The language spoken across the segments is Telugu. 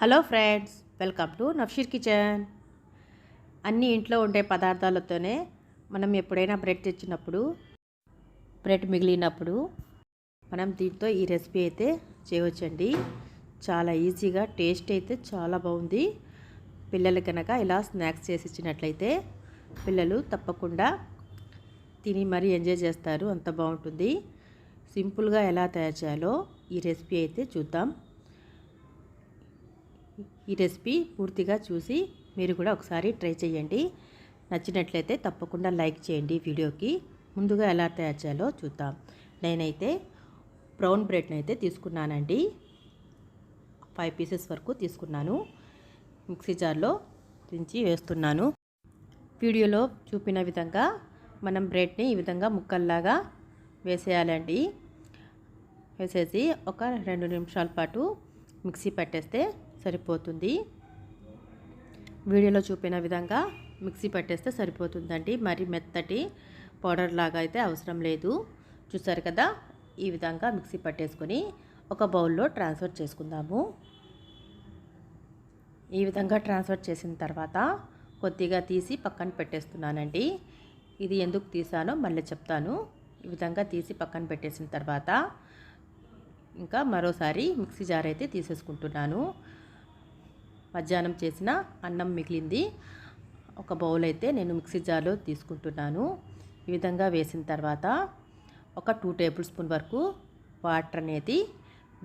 Hello friends welcome to Nafsheer kitchen. అన్ని ఇంట్లో ఉండే పదార్థాలతోనే మనం ఎప్పుడైనా బ్రెడ్ తెచ్చినప్పుడు బ్రెడ్ మిగిలినప్పుడు మనం దీంతో ఈ రెసిపీ అయితే చేయవచ్చండి. చాలా ఈజీగా టేస్ట్ అయితే చాలా బాగుంది. పిల్లలు కనుక ఇలా స్నాక్స్ చేసి ఇచ్చినట్లయితే పిల్లలు తప్పకుండా తిని మరీ ఎంజాయ్ చేస్తారు. అంత బాగుంటుంది. సింపుల్గా ఎలా తయారు చేయాలో ఈ రెసిపీ అయితే చూద్దాం. ఈ రెసిపీ పూర్తిగా చూసి మీరు కూడా ఒకసారి ట్రై చేయండి. నచ్చినట్లయితే తప్పకుండా లైక్ చేయండి వీడియోకి. ముందుగా ఎలా తయారు చేయాలో చూద్దాం. నేనైతే బ్రౌన్ బ్రెడ్ని అయితే తీసుకున్నానండి. ఫైవ్ పీసెస్ వరకు తీసుకున్నాను. మిక్సీ జార్లో దించి వేస్తున్నాను. వీడియోలో చూపిన విధంగా మనం బ్రెడ్ని ఈ విధంగా ముక్కల్లాగా వేసేయాలండి. వేసేసి ఒక రెండు నిమిషాల పాటు మిక్సీ పట్టేస్తే సరిపోతుంది. వీడియోలో చూపిన విధంగా మిక్సీ పట్టేస్తే సరిపోతుందండి. మరి మెత్తటి పౌడర్ లాగా అయితే అవసరం లేదు. చూసారు కదా ఈ విధంగా మిక్సీ పట్టేసుకొని ఒక బౌల్లో ట్రాన్స్ఫర్ చేసుకుందాము. ఈ విధంగా ట్రాన్స్ఫర్ చేసిన తర్వాత కొద్దిగా తీసి పక్కన పెట్టేస్తున్నానండి. ఇది ఎందుకు తీసానో మళ్ళీ చెప్తాను. ఈ విధంగా తీసి పక్కన పెట్టేసిన తర్వాత ఇంకా మరోసారి మిక్సీ జార్ అయితే తీసేసుకుంటున్నాను. మధ్యాహ్నం చేసిన అన్నం మిగిలింది. ఒక బౌల్ అయితే నేను మిక్సీ జార్లో తీసుకుంటున్నాను. ఈ విధంగా వేసిన తర్వాత ఒక టూ టేబుల్ స్పూన్ వరకు వాటర్ అనేది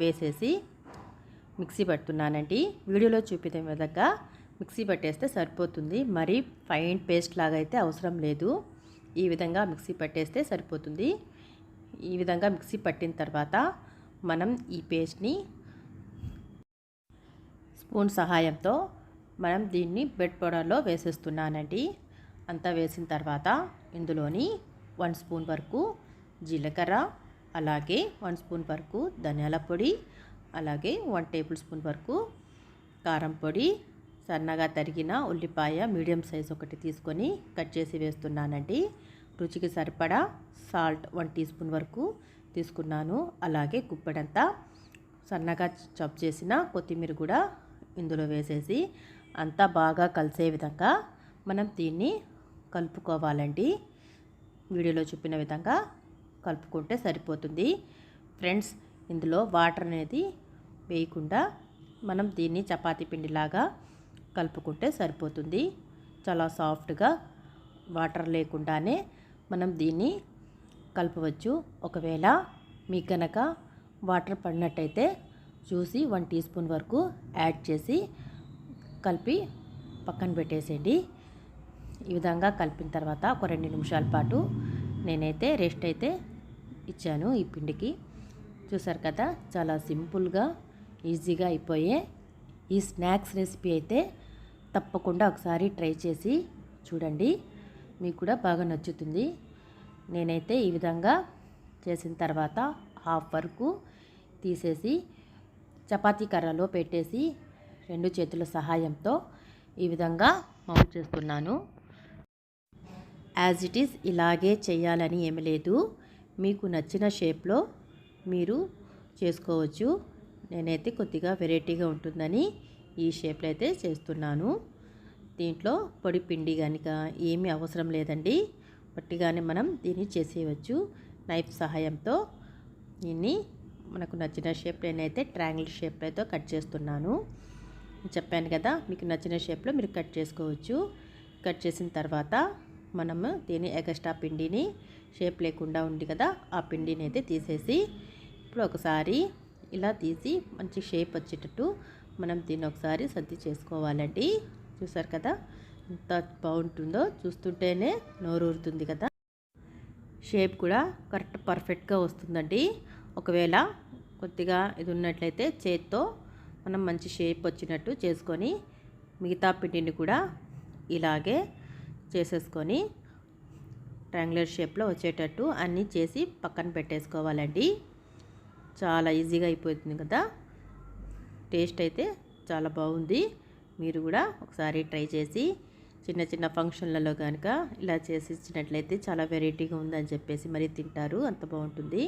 వేసేసి మిక్సీ పడుతున్నానండి వీడియోలో చూపిన విధంగా మిక్సీ పట్టేస్తే సరిపోతుంది. మరి ఫైన్ పేస్ట్ లాగా అయితే అవసరం లేదు. ఈ విధంగా మిక్సీ పట్టేస్తే సరిపోతుంది. ఈ విధంగా మిక్సీ పట్టిన తర్వాత మనం ఈ పేస్ట్ని స్పూన్ సహాయంతో మనం దీన్ని బెడ్ పౌడర్లో వేసేస్తున్నానండి. అంతా వేసిన తర్వాత ఇందులోని వన్ స్పూన్ వరకు జీలకర్ర అలాగే వన్ స్పూన్ వరకు ధనియాల పొడి అలాగే వన్ టేబుల్ స్పూన్ వరకు కారం పొడి సన్నగా తరిగిన ఉల్లిపాయ మీడియం సైజ్ ఒకటి తీసుకొని కట్ చేసి వేస్తున్నానండి. రుచికి సరిపడా సాల్ట్ వన్ టీ స్పూన్ వరకు తీసుకున్నాను. అలాగే గుప్పెడంతా సన్నగా చప్ చేసిన కొత్తిమీర కూడా ఇందులో వేసేసి అంతా బాగా కలిసే విధంగా మనం దీన్ని కలుపుకోవాలండి. వీడియోలో చూపిన విధంగా కలుపుకుంటే సరిపోతుంది. ఫ్రెండ్స్ ఇందులో వాటర్ అనేది వేయకుండా మనం దీన్ని చపాతీ పిండిలాగా కలుపుకుంటే సరిపోతుంది. చాలా సాఫ్ట్గా వాటర్ లేకుండానే మనం దీన్ని కలపవచ్చు. ఒకవేళ మీకు కనుక వాటర్ పడినట్టయితే చూసి వన్ టీ స్పూన్ వరకు యాడ్ చేసి కలిపి పక్కన పెట్టేసేయండి. ఈ విధంగా కలిపిన తర్వాత ఒక రెండు నిమిషాల పాటు నేనైతే రెస్ట్ అయితే ఇచ్చాను ఈ పిండికి. చూసారు కదా చాలా సింపుల్గా ఈజీగా అయిపోయే ఈ స్నాక్స్ రెసిపీ అయితే తప్పకుండా ఒకసారి ట్రై చేసి చూడండి. మీకు కూడా బాగా నచ్చుతుంది. నేనైతే ఈ విధంగా చేసిన తర్వాత హాఫ్ వరకు తీసేసి చపాతీ కర్రలో పెట్టేసి రెండు చేతుల సహాయంతో ఈ విధంగా మౌంట్ చేస్తున్నాను. యాజ్ ఇట్ ఈస్ ఇలాగే చేయాలని ఏమి లేదు. మీకు నచ్చిన షేప్లో మీరు చేసుకోవచ్చు. నేనైతే కొద్దిగా వెరైటీగా ఉంటుందని ఈ షేప్లో అయితే చేస్తున్నాను. దీంట్లో పొడి పిండి కనుక ఏమీ అవసరం లేదండి. పట్టిగానే మనం దీన్ని చేసేయవచ్చు. నైఫ్ సహాయంతో దీన్ని మనకు నచ్చిన షేప్ నేనైతే ట్రాంగిల్ షేప్లో అయితే కట్ చేస్తున్నాను. చెప్పాను కదా మీకు నచ్చిన షేప్లో మీరు కట్ చేసుకోవచ్చు. కట్ చేసిన తర్వాత మనము దీని ఎగస్ట్రా పిండిని షేప్ లేకుండా ఉంది కదా ఆ పిండిని అయితే తీసేసి ఇప్పుడు ఒకసారి ఇలా తీసి మంచి షేప్ వచ్చేటట్టు మనం దీన్ని ఒకసారి సర్ది చేసుకోవాలండి. చూసారు కదా ఎంత బాగుంటుందో చూస్తుంటేనే నోరు ఊరుతుంది కదా. షేప్ కూడా కరెక్ట్ పర్ఫెక్ట్గా వస్తుందండి. ఒకవేళ కొద్దిగా ఇది ఉన్నట్లయితే చేత్తో మనం మంచి షేప్ వచ్చినట్టు చేసుకొని మిగతా పిండిని కూడా ఇలాగే చేసేసుకొని ట్రాంగులర్ షేప్లో వచ్చేటట్టు అన్నీ చేసి పక్కన పెట్టేసుకోవాలండి. చాలా ఈజీగా అయిపోతుంది కదా. టేస్ట్ అయితే చాలా బాగుంది. మీరు కూడా ఒకసారి ట్రై చేసి చిన్న చిన్న ఫంక్షన్లలో కనుక ఇలా చేసి ఇచ్చినట్లయితే చాలా వెరైటీగా ఉందని చెప్పేసి మరీ తింటారు. అంత బాగుంటుంది.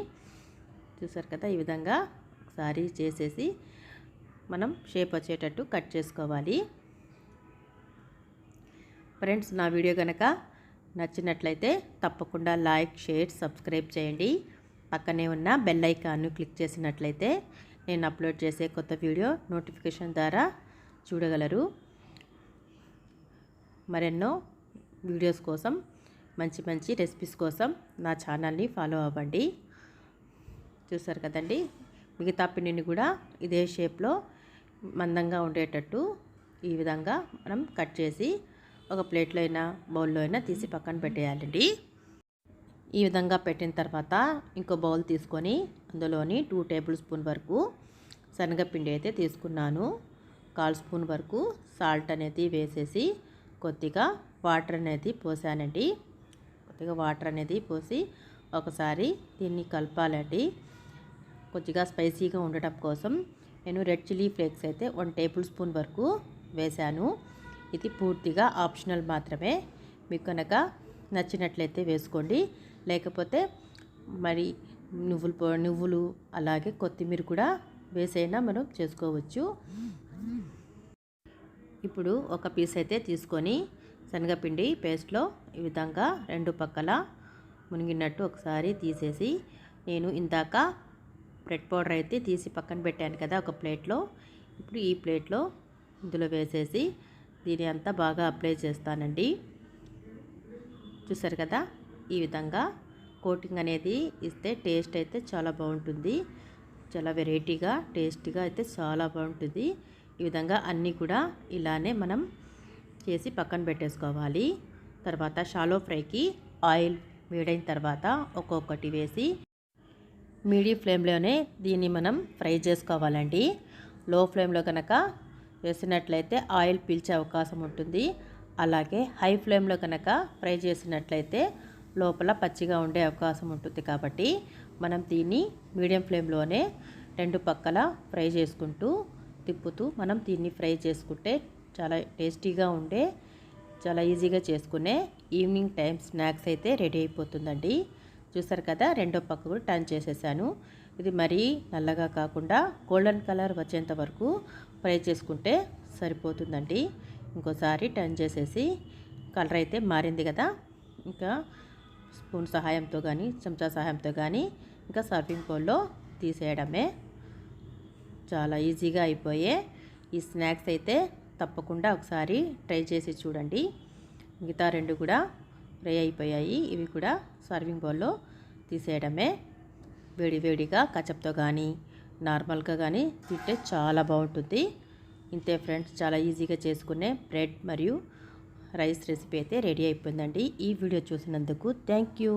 చూసారు కదా? ఈ విధంగా ఒకసారి చేసేసి మనం షేప్ వచ్చేటట్టు కట్ చేసుకోవాలి. ఫ్రెండ్స్ నా వీడియో కనుక నచ్చినట్లయితే తప్పకుండా లైక్ షేర్ సబ్స్క్రైబ్ చేయండి. పక్కనే ఉన్న బెల్ ఐకాన్ను క్లిక్ చేసినట్లయితే నేను అప్లోడ్ చేసే కొత్త వీడియో నోటిఫికేషన్ ద్వారా చూడగలరు. మరెన్నో వీడియోస్ కోసం మంచి మంచి రెసిపీస్ కోసం నా ఛానల్ని ఫాలో అవ్వండి. చూసారు కదండి? మిగతా పిండిని కూడా ఇదే షేప్లో మందంగా ఉండేటట్టు ఈ విధంగా మనం కట్ చేసి ఒక ప్లేట్లో అయినా బౌల్లో అయినా తీసి పక్కన పెట్టేయాలండి. ఈ విధంగా పెట్టిన తర్వాత ఇంకో బౌల్ తీసుకొని అందులోని టూ టేబుల్ స్పూన్ వరకు శనగపిండి అయితే తీసుకున్నాను. కాల్ స్పూన్ వరకు సాల్ట్ అనేది వేసేసి కొద్దిగా వాటర్ అనేది పోసానండి. కొద్దిగా వాటర్ అనేది పోసి ఒకసారి దీన్ని కలపాలండి. కొద్దిగా స్పైసీగా ఉండటం కోసం నేను రెడ్ చిల్లీ ఫ్లేక్స్ అయితే వన్ టేబుల్ స్పూన్ వరకు వేశాను. ఇది పూర్తిగా ఆప్షనల్ మాత్రమే. మీకు కనుక నచ్చినట్లయితే వేసుకోండి. లేకపోతే మరి నువ్వులు నువ్వులు అలాగే కొత్తిమీర కూడా వేసైనా మనం చేసుకోవచ్చు. ఇప్పుడు ఒక పీస్ అయితే తీసుకొని శనగపిండి పేస్ట్లో ఈ విధంగా రెండు పక్కల మునిగినట్టు ఒకసారి తీసేసి నేను ఇందాక బ్రెడ్ పౌడర్ అయితే తీసి పక్కన పెట్టాను కదా ఒక ప్లేట్లో. ఇప్పుడు ఈ ప్లేట్లో ఇందులో వేసేసి దీని అంతా బాగా అప్లై చేస్తానండి. చూసారు కదా? ఈ విధంగా కోటింగ్ అనేది ఇస్తే టేస్ట్ అయితే చాలా బాగుంటుంది. చాలా వెరైటీగా టేస్టీగా అయితే చాలా బాగుంటుంది. ఈ విధంగా అన్నీ కూడా ఇలానే మనం చేసి పక్కన పెట్టేసుకోవాలి. తర్వాత షాలో ఫ్రైకి ఆయిల్ వేడైన తర్వాత ఒక్కొక్కటి వేసి మీడియం ఫ్లేమ్లోనే దీన్ని మనం ఫ్రై చేసుకోవాలండి. లో ఫ్లేమ్లో కనుక వేసినట్లయితే ఆయిల్ పీల్చే అవకాశం ఉంటుంది. అలాగే హై ఫ్లేమ్లో కనుక ఫ్రై చేసినట్లయితే లోపల పచ్చిగా ఉండే అవకాశం ఉంటుంది కాబట్టి మనం దీన్ని మీడియం ఫ్లేమ్లోనే రెండు పక్కల ఫ్రై చేసుకుంటూ తిప్పుతూ మనం దీన్ని ఫ్రై చేసుకుంటే చాలా టేస్టీగా ఉండే చాలా ఈజీగా చేసుకునే ఈవినింగ్ టైం స్నాక్స్ అయితే రెడీ అయిపోతుందండి. చూసారు కదా రెండో పక్క కూడా టర్న్ చేసేసాను. ఇది మరీ నల్లగా కాకుండా గోల్డెన్ కలర్ వచ్చేంత వరకు ఫ్రై చేసుకుంటే సరిపోతుందండి. ఇంకోసారి టర్న్ చేసేసి కలర్ అయితే మారింది కదా ఇంకా స్పూన్ సహాయంతో కానీ చెంచా సహాయంతో కానీ ఇంకా సర్వింగ్ బౌల్లో తీసేయడమే. చాలా ఈజీగా అయిపోయే ఈ స్నాక్స్ అయితే తప్పకుండా ఒకసారి ట్రై చేసి చూడండి. మిగతా రెండు కూడా ఫ్రై అయిపోయాయి. ఇవి కూడా సర్వింగ్ బౌల్లో తీసేయడమే. వేడివేడిగా కచప్తో కానీ నార్మల్గా కానీ తింటే చాలా బాగుంటుంది. ఇంతే ఫ్రెండ్స్ చాలా ఈజీగా చేసుకునే బ్రెడ్ మరియు రైస్ రెసిపీ అయితే రెడీ అయిపోయిందండి. ఈ వీడియో చూసినందుకు థ్యాంక్ యూ.